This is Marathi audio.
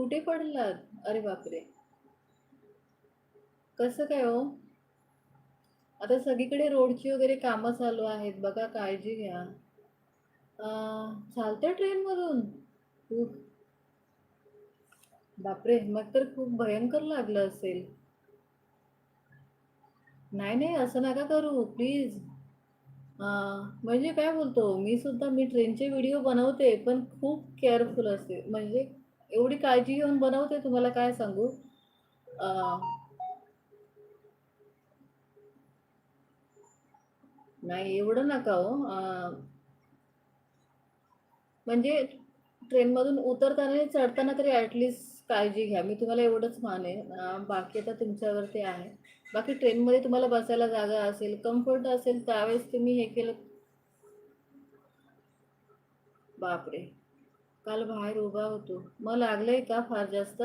कुठे पडलात? अरे बापरे. कसं काय हो? आता सगळीकडे रोडची वगैरे कामं चालू आहेत. बघा काळजी घ्या. चालतं ट्रेनमधून? खूप बापरे मग तर खूप भयंकर लागलं असेल. नाही नाही असं नका करू प्लीज. म्हणजे काय बोलतो? मी सुद्धा मी ट्रेनचे व्हिडिओ बनवते पण खूप केअरफुल असते म्हणजे एवढी काळजी घेऊन बनवते तुम्हाला काय सांगू? नाही एवढं नका हो. म्हणजे ट्रेनमधून उतरताना आणि चढताना तरी ॲटलिस्ट काळजी घ्या. मी तुम्हाला एवढंच माने बाकी आता तुमच्यावरती आहे. बाकी ट्रेनमध्ये तुम्हाला बसायला जागा असेल कम्फर्ट असेल त्यावेळेस तुम्ही हे केलं. बापरे. काल बाहेर उभा होतो. मग लागलंय का फार जास्त?